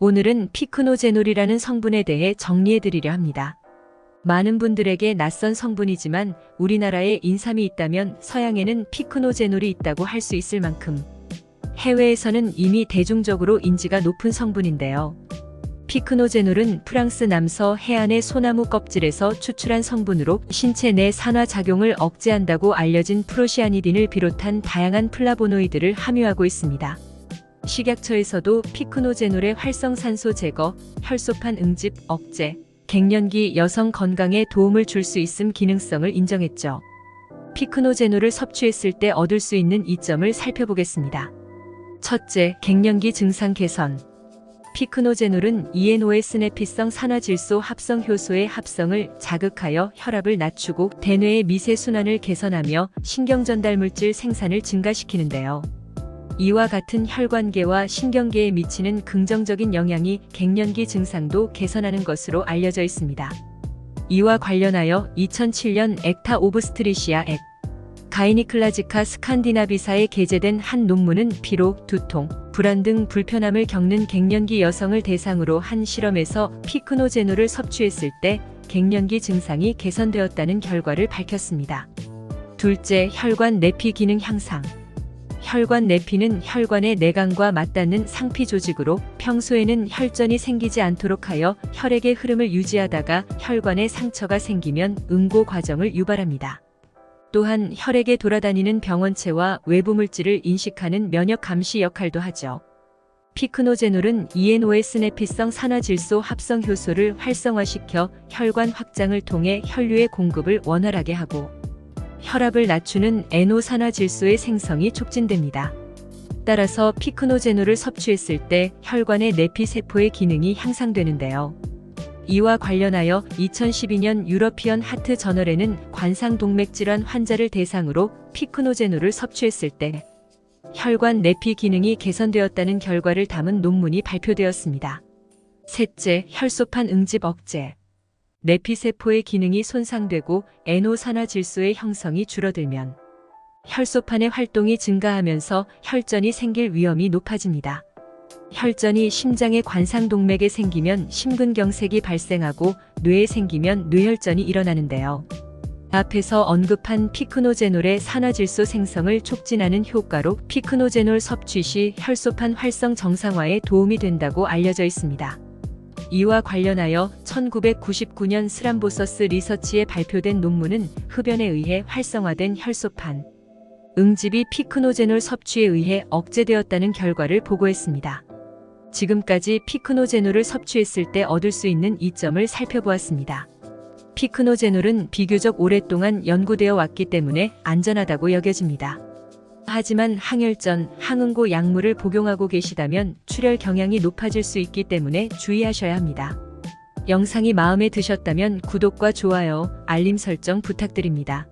오늘은 피크노제놀이라는 성분에 대해 정리해드리려 합니다. 많은 분들에게 낯선 성분이지만 우리나라에 인삼이 있다면 서양에는 피크노제놀이 있다고 할 수 있을 만큼 해외에서는 이미 대중적으로 인지가 높은 성분인데요. 피크노제놀은 프랑스 남서 해안의 소나무 껍질에서 추출한 성분으로 신체 내 산화 작용을 억제한다고 알려진 프로시아니딘을 비롯한 다양한 플라보노이드를 함유하고 있습니다. 식약처에서도 피크노제놀의 활성산소 제거, 혈소판 응집 억제, 갱년기 여성 건강에 도움을 줄 수 있음 기능성을 인정했죠. 피크노제놀을 섭취했을 때 얻을 수 있는 이점을 살펴보겠습니다. 첫째, 갱년기 증상 개선. 피크노제놀은 ENOS 내피성 산화질소 합성 효소의 합성을 자극하여 혈압을 낮추고 대뇌의 미세 순환을 개선하며 신경 전달 물질 생산을 증가시키는데요. 이와 같은 혈관계와 신경계에 미치는 긍정적인 영향이 갱년기 증상도 개선하는 것으로 알려져 있습니다. 이와 관련하여 2007년 액타 오브스트리시아 액 가이니클라지카 스칸디나비사에 게재된 한 논문은 피로, 두통, 불안 등 불편함을 겪는 갱년기 여성을 대상으로 한 실험에서 피크노제놀을 섭취했을 때 갱년기 증상이 개선되었다는 결과를 밝혔습니다. 둘째, 혈관 내피 기능 향상. 혈관 내피는 혈관의 내관과 맞닿는 상피 조직으로 평소에는 혈전이 생기지 않도록 하여 혈액의 흐름을 유지하다가 혈관에 상처가 생기면 응고 과정을 유발합니다. 또한 혈액에 돌아다니는 병원체와 외부 물질을 인식하는 면역 감시 역할도 하죠. 피크노제놀은 ENOS 내피성 산화질소 합성 효소를 활성화시켜 혈관 확장을 통해 혈류의 공급을 원활하게 하고 혈압을 낮추는 에노 산화 질소의 생성이 촉진됩니다. 따라서 피크노제놀을 섭취했을 때 혈관의 내피 세포의 기능이 향상되는데요. 이와 관련하여 2012년 유러피언 하트 저널에는 관상 동맥 질환 환자를 대상으로 피크노제놀을 섭취했을 때 혈관 내피 기능이 개선되었다는 결과를 담은 논문이 발표되었습니다. 셋째, 혈소판 응집 억제. 내피세포의 기능이 손상되고 에노산화 질소의 형성이 줄어들면 혈소판의 활동이 증가하면서 혈전이 생길 위험이 높아집니다. 혈전이 심장의 관상동맥에 생기면 심근경색이 발생하고 뇌에 생기면 뇌혈전이 일어나는데요. 앞에서 언급한 피크노제놀의 산화질소 생성을 촉진하는 효과로 피크노제놀 섭취 시 혈소판 활성 정상화에 도움이 된다고 알려져 있습니다. 이와 관련하여 1999년 스람보서스 리서치에 발표된 논문은 흡연에 의해 활성화된 혈소판 응집이 피크노제놀 섭취에 의해 억제되었다는 결과를 보고했습니다. 지금까지 피크노제놀을 섭취했을 때 얻을 수 있는 이점을 살펴보았습니다. 피크노제놀은 비교적 오랫동안 연구되어 왔기 때문에 안전하다고 여겨집니다. 하지만 항혈 전, 항응고 약물을 복용하고 계시다면 출혈 경향이 높아질 수 있기 때문에 주의하셔야 합니다. 영상이 마음에 드셨다면 구독과 좋아요, 알림 설정 부탁드립니다.